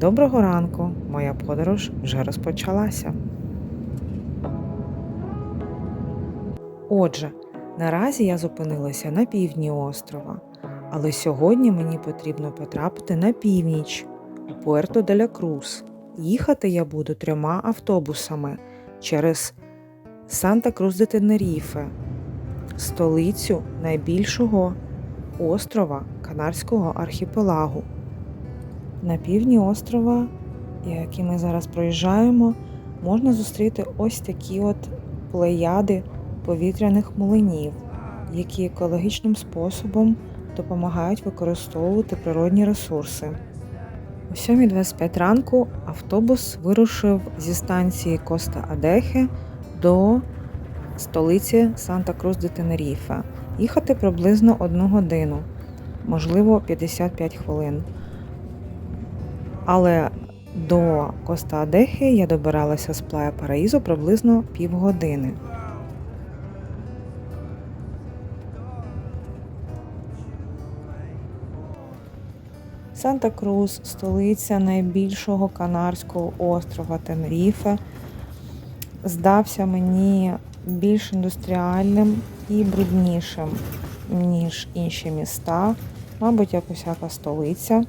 Доброго ранку! Моя подорож вже розпочалася. Отже, наразі я зупинилася на півдні острова, але сьогодні мені потрібно потрапити на північ у Пуерто де ля Крус. Їхати я буду трьома автобусами через Санта Крус де Тенеріфе, столицю найбільшого острова Канарського архіпелагу. На півдні острова, який ми зараз проїжджаємо, можна зустріти ось такі от плеяди повітряних млинів, які екологічним способом допомагають використовувати природні ресурси. О 7.25 ранку автобус вирушив зі станції Коста Адехе до столиці Санта Крус де Тенеріфе. Їхати приблизно одну годину, можливо, 55 хвилин. Але до Коста Адехи я добиралася з Плая Параїзу приблизно півгодини. Санта Крус столиця найбільшого канарського острова Тенеріфе, здався мені більш індустріальним і бруднішим, ніж інші міста, мабуть, як усяка столиця.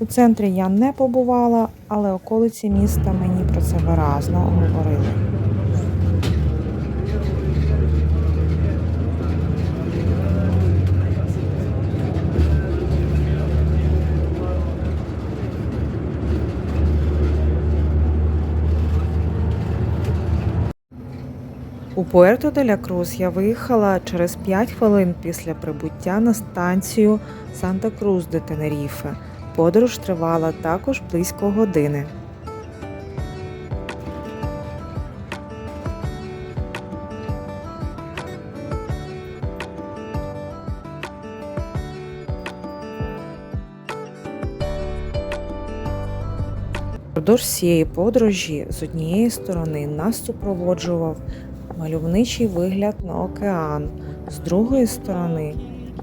У центрі я не побувала, але околиці міста мені про це виразно говорили. У Пуерто де ля Крус я виїхала через 5 хвилин після прибуття на станцію Санта Крус де Тенеріфе. Подорож тривала також близько години. Впродовж цієї подорожі з однієї сторони нас супроводжував мальовничий вигляд на океан, з другої сторони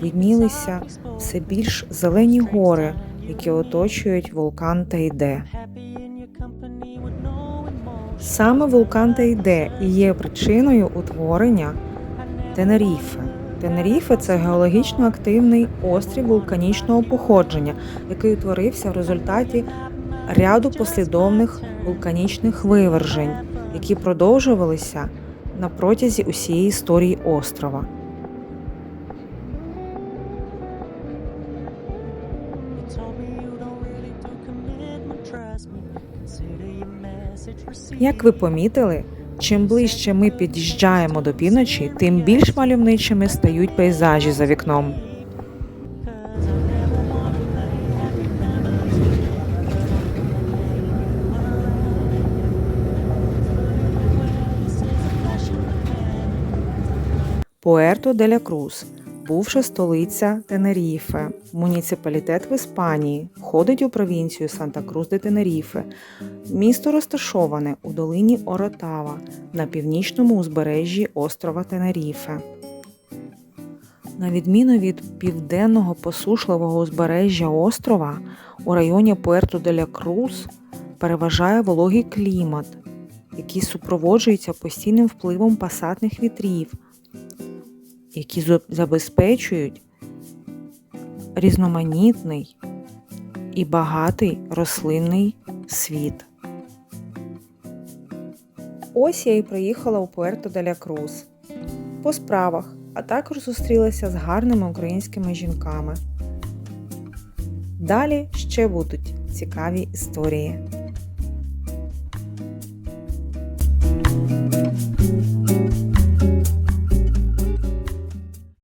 віднілися все більш зелені гори, які оточують вулкан Тейде. Саме вулкан Тейде і є причиною утворення Тенеріфе. Тенеріфе це геологічно активний острів вулканічного походження, який утворився в результаті ряду послідовних вулканічних вивержень, які продовжувалися на протязі усієї історії острова. Як ви помітили, чим ближче ми під'їжджаємо до півночі, тим більш мальовничими стають пейзажі за вікном. Пуерто де ля Крус, бувша столиця Тенеріфе, муніципалітет в Іспанії, входить у провінцію Санта Крус де Тенеріфе. Місто розташоване у долині Оротава на північному узбережжі острова Тенеріфе. На відміну від південного посушливого узбережжя острова, у районі Пуерто де ля Крус переважає вологий клімат, який супроводжується постійним впливом пасатних вітрів які забезпечують різноманітний і багатий рослинний світ. Ось я і приїхала у Пуерто де ля Крус по справах, а також зустрілася з гарними українськими жінками. Далі ще будуть цікаві історії.